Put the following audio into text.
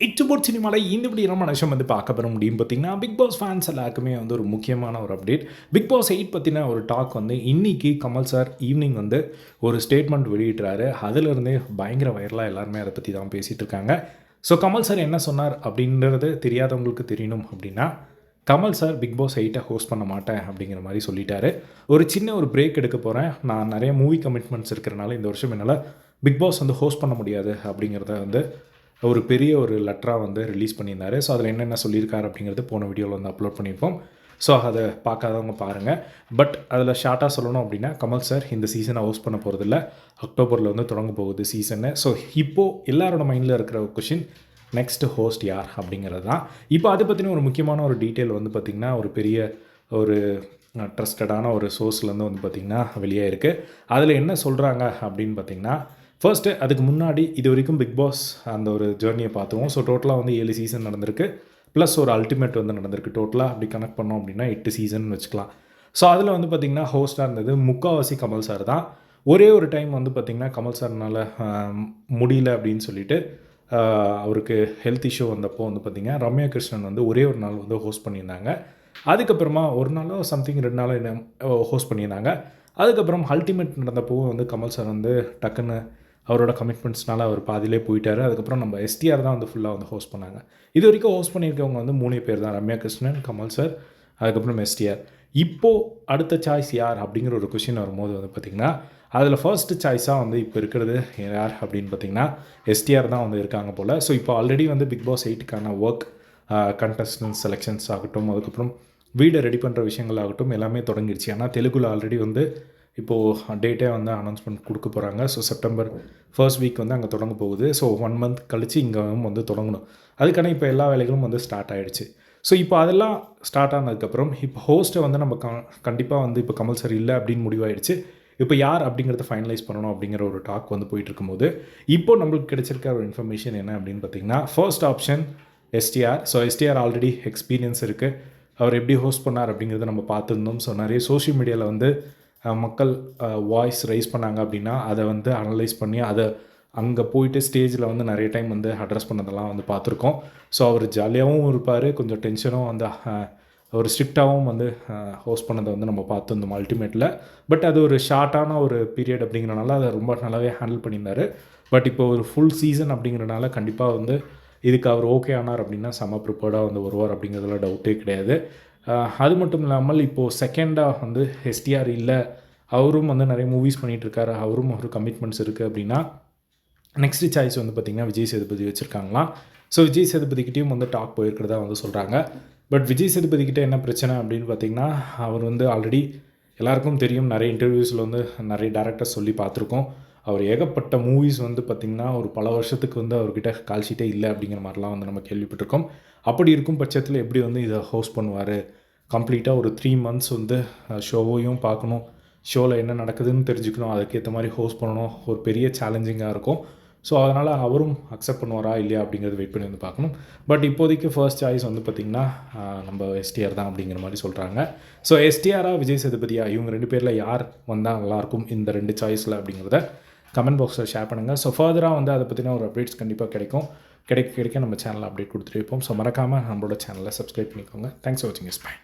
இச்சுபோட் சினிமாவில் இந்தபடி நம்ம மனுஷன் வந்து பார்க்க பெற முடியும் பார்த்தீங்கன்னா பிக் பாஸ் ஃபேன்ஸ் எல்லாருக்குமே வந்து ஒரு முக்கியமான ஒரு அப்டேட் பிக் பாஸ் எயிட் பற்றின ஒரு டாக் வந்து இன்னைக்கு கமல் சார் ஈவினிங் வந்து ஒரு ஸ்டேட்மெண்ட் வெளியிட்றாரு. அதிலிருந்தே பயங்கர வைரலாக எல்லாருமே அதை பற்றி தான் பேசிகிட்டு இருக்காங்க. ஸோ கமல் சார் என்ன சொன்னார் அப்படின்றது தெரியாதவங்களுக்கு தெரியணும் அப்படின்னா கமல் சார் பிக் பாஸ் எயிட்டை ஹோஸ்ட் பண்ண மாட்டேன் அப்படிங்கிற மாதிரி சொல்லிட்டாரு. ஒரு சின்ன ஒரு பிரேக் எடுக்க போகிறேன் நான் நிறைய மூவி கமிட்மெண்ட்ஸ் இருக்கிறனால இந்த வருஷம் என்னால் பிக் பாஸ் வந்து ஹோஸ்ட் பண்ண முடியாது அப்படிங்கிறத வந்து ஒரு பெரிய ஒரு லெட்டராக வந்து ரிலீஸ் பண்ணியிருந்தார். ஸோ அதில் என்னென்ன சொல்லியிருக்காரு அப்படிங்கிறது போன வீடியோவில் வந்து அப்லோட் பண்ணியிருப்போம். ஸோ அதை பார்க்காதவங்க பாருங்கள் பட் அதில் ஷார்ட்டாக சொல்லணும் அப்படின்னா கமல் சார் இந்த சீசனை ஹோஸ்ட் பண்ண போகிறதில்ல அக்டோபரில் வந்து தொடங்க போகுது சீசனு ஸோ இப்போது எல்லாரோட மைண்டில் இருக்கிற கொஷின் நெக்ஸ்ட் ஹோஸ்ட் யார் அப்படிங்கிறது தான். இப்போ அதை பற்றின ஒரு முக்கியமான ஒரு டீட்டெயில் வந்து பார்த்திங்கன்னா ஒரு பெரிய ஒரு ட்ரஸ்டடான ஒரு சோர்ஸ்லேருந்து வந்து பார்த்திங்கன்னா வெளியே இருக்குது அதில் என்ன சொல்கிறாங்க அப்படின்னு பார்த்திங்கன்னா ஃபர்ஸ்ட்டு அதுக்கு முன்னாடி இது வரைக்கும் பிக் பாஸ் அந்த ஒரு ஜேர்னியை பார்த்துருவோம். ஸோ டோட்டலாக வந்து ஏழு சீசன் நடந்திருக்கு. ப்ளஸ் ஒரு அல்டிமேட் வந்து நடந்திருக்கு. டோட்டலாக அப்படி கனெக்ட் பண்ணோம் அப்படின்னா எட்டு சீசன் வச்சுக்கலாம். ஸோ அதில் வந்து பார்த்திங்கன்னா ஹோஸ்ட்டாக இருந்தது முக்காவாசி கமல் சார் தான். ஒரே ஒரு டைம் வந்து பார்த்திங்கன்னா கமல் சார்னால் முடியல அப்படின்னு சொல்லிட்டு அவருக்கு ஹெல்த் இஷ்யூ வந்தப்போ வந்து பார்த்திங்கன்னா ரம்யா கிருஷ்ணன் வந்து ஒரே ஒரு நாள் வந்து ஹோஸ்ட் பண்ணியிருந்தாங்க. அதுக்கப்புறமா ஒரு நாளோ சம்திங் ரெண்டு நாளோ என்ன ஹோஸ்ட் பண்ணியிருந்தாங்க. அதுக்கப்புறம் அல்டிமேட் நடந்தப்போ வந்து கமல் சார் வந்து டக்குன்னு அவரோட கமிட்மெண்ட்ஸ்னால அவர் பாதியிலே போயிட்டார். அதுக்கப்புறம் நம்ம எஸ்டிஆர் தான் வந்து ஃபுல்லாக வந்து ஹோஸ்ட் பண்ணாங்க. இது வரைக்கும் ஹோஸ்ட் பண்ணியிருக்கவங்க வந்து மூணு பேர் தான். ரம்யா கிருஷ்ணன் கமல் சார் அதுக்கப்புறம் எஸ்டிஆர் இப்போது அடுத்த சாய்ஸ் யார் அப்படிங்கிற ஒரு கொஷின் வரும்போது வந்து பார்த்திங்கன்னா அதில் ஃபர்ஸ்ட் சாய்ஸாக வந்து இப்போ இருக்கிறது யார் அப்படின்னு பார்த்தீங்கன்னா எஸ்டிஆர் தான் வந்து இருக்காங்க போல். ஸோ இப்போ ஆல்ரெடி வந்து பிக் பாஸ் எயிட்டுக்கான ஒர்க் கண்டஸ்டன்ஸ் செலெக்ஷன்ஸ் ஆகட்டும் அதுக்கப்புறம் வீடை ரெடி பண்ணுற விஷயங்கள் ஆகட்டும் எல்லாமே தொடங்கிடுச்சு ஆனால் தெலுங்குல ஆல்ரெடி வந்து இப்போது டேட்டே வந்து அனௌன்ஸ்மெண்ட் கொடுக்க போகிறாங்க ஸோ செப்டம்பர் ஃபர்ஸ்ட் வீக் வந்து அங்கே தொடங்க போகுது. ஸோ ஒன் மந்த் கழித்து இங்கே வந்து தொடங்கணும். அதுக்கான இப்போ எல்லா வேலைகளும் வந்து ஸ்டார்ட் ஆகிடுச்சு ஸோ இப்போ அதெல்லாம் ஸ்டார்ட் ஆனதுக்கப்புறம் இப்போ ஹோஸ்ட்டை வந்து நம்ம க கண்டிப்பாக வந்து இப்போ கம்பல்சரி இல்லை அப்படின்னு முடிவாயிடுச்சு. இப்போ யார் அப்படிங்கிறத ஃபைனலைஸ் பண்ணணும் அப்படிங்கிற ஒரு டாக் வந்து போயிட்டு இருக்கும்போது இப்போ நம்மளுக்கு கிடைச்சிருக்க ஒரு இன்ஃபர்மேஷன் என்ன அப்படின்னு பார்த்தீங்கன்னா first option STR so STR already experience இருக்குது அவர் எப்படி ஹோஸ்ட் பண்ணார் அப்படிங்கிறத நம்ம பார்த்துருந்தோம் ஸோ நிறைய சோஷியல் மீடியாவில் வந்து மக்கள் வாய்ஸ் ரைஸ் பண்ணாங்க அப்படின்னா அதை வந்து அனலைஸ் பண்ணி அதை அங்கே போயிட்டு ஸ்டேஜில் வந்து நிறைய டைம் வந்து அட்ரஸ் பண்ணதெல்லாம் வந்து பார்த்துருக்கோம். ஸோ அவர் ஜாலியாகவும் இருப்பார். கொஞ்சம் டென்ஷனும் வந்து ஒரு ஸ்ட்ரிக்டாகவும் வந்து ஹோஸ்ட் பண்ணதை வந்து நம்ம பார்த்துருந்தோம் அல்டிமேட்டில் பட் அது ஒரு ஷார்ட்டான ஒரு பீரியட் அப்படிங்கிறனால அதை ரொம்ப நல்லாவே ஹேண்டில் பண்ணியிருந்தார். பட் இப்போ ஒரு ஃபுல் சீசன் அப்படிங்கிறனால கண்டிப்பாக வந்து இதுக்கு அவர் ஓகே ஆனார் அப்படின்னா செம ப்ரிப்பேர்டாக வந்து வருவார் அப்படிங்கிறதுல டவுட்டே கிடையாது. அது மட்டும் இல்லாமல் இப்போது செகண்டாக வந்து எஸ்டிஆர் இல்லை அவரும் வந்து நிறைய மூவிஸ் பண்ணிகிட்ருக்காரு அவரும் ஒரு கமிட்மெண்ட்ஸ் இருக்குது அப்படின்னா நெக்ஸ்ட் சாய்ஸ் வந்து பார்த்திங்கன்னா விஜய் சேதுபதி வச்சுருக்காங்களாம். ஸோ விஜய் சேதுபதிக்கிட்டேயும் வந்து டாக் போயிருக்கிறதா வந்து சொல்கிறாங்க பட் விஜய் சேதுபதிக்கிட்ட என்ன பிரச்சனை அப்படின்னு பார்த்தீங்கன்னா அவர் வந்து ஆல்ரெடி எல்லாருக்கும் தெரியும் நிறைய இன்டர்வியூஸில் வந்து நிறைய டேரக்டர் சொல்லி பார்த்துருக்கோம் அவர் ஏகப்பட்ட மூவிஸ் வந்து பார்த்திங்கன்னா ஒரு பல வருஷத்துக்கு வந்து அவர்கிட்ட கால்ஷீட்டே இல்லை அப்படிங்கிற மாதிரிலாம் வந்து நம்ம கேள்விப்பட்டிருக்கோம். அப்படி இருக்கும் பட்சத்தில் எப்படி வந்து இதை ஹோஸ்ட் பண்ணுவார்? கம்ப்ளீட்டாக ஒரு த்ரீ மந்த்ஸ் வந்து ஷோவையும் பார்க்கணும். ஷோவில் என்ன நடக்குதுன்னு தெரிஞ்சுக்கணும். அதுக்கேற்ற மாதிரி ஹோஸ்ட் பண்ணணும். ஒரு பெரிய சேலஞ்சிங்காக இருக்கும். ஸோ அதனால் அவரும் அக்செப்ட் பண்ணுவாரா இல்லையா அப்படிங்கிறது வெயிட் பண்ணி வந்து பார்க்கணும். பட் இப்போதைக்கு ஃபர்ஸ்ட் சாய்ஸ் வந்து பார்த்திங்கன்னா நம்ம எஸ்டிஆர் தான் அப்படிங்கிற மாதிரி சொல்கிறாங்க ஸோ எஸ்டிஆராக விஜய் சேதுபதியா? இவங்க ரெண்டு பேரில் யார் வந்தால் நல்லாயிருக்கும் இந்த ரெண்டு சாய்ஸில் அப்படிங்கிறத கமெண்ட் பாக்ஸில் ஷேர் பண்ணுங்கள். ஸோ ஃபர்தராக வந்து அதை பற்றின ஒரு அப்டேட்ஸ் கண்டிப்பாக கிடைக்கும். கிடைக்க கிடைக்க நம்ம சேனலில் அப்டேட் கொடுத்துட்டு இருப்போம். ஸோ மறக்காமல் நம்மளோட சேனலை சப்ஸ்கிரைப் பண்ணிக்கோங்க. தேங்க்ஸ் ஃபார் வாட்சிங் இஸ் பை